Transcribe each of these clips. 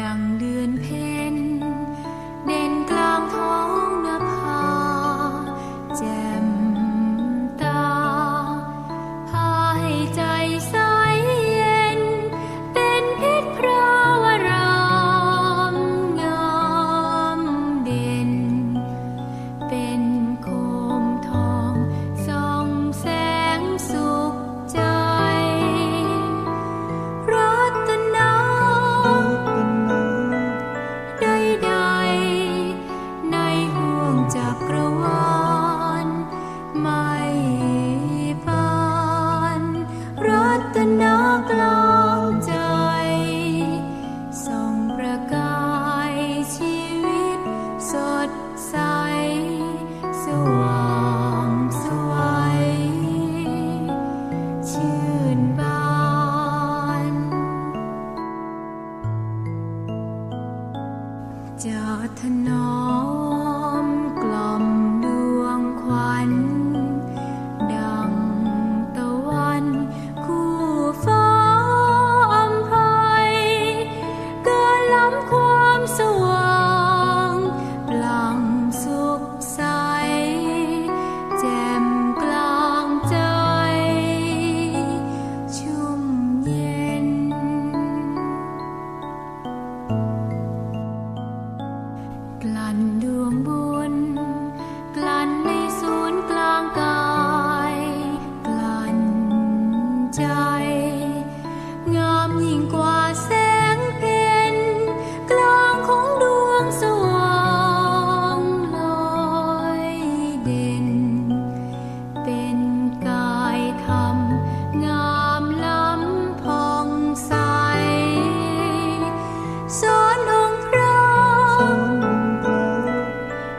ดังเดือนเพ็ญเด่นกลางท้อง ใสสว่างสวัยชื่นบาน จะถนอม đường buông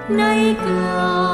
nay cười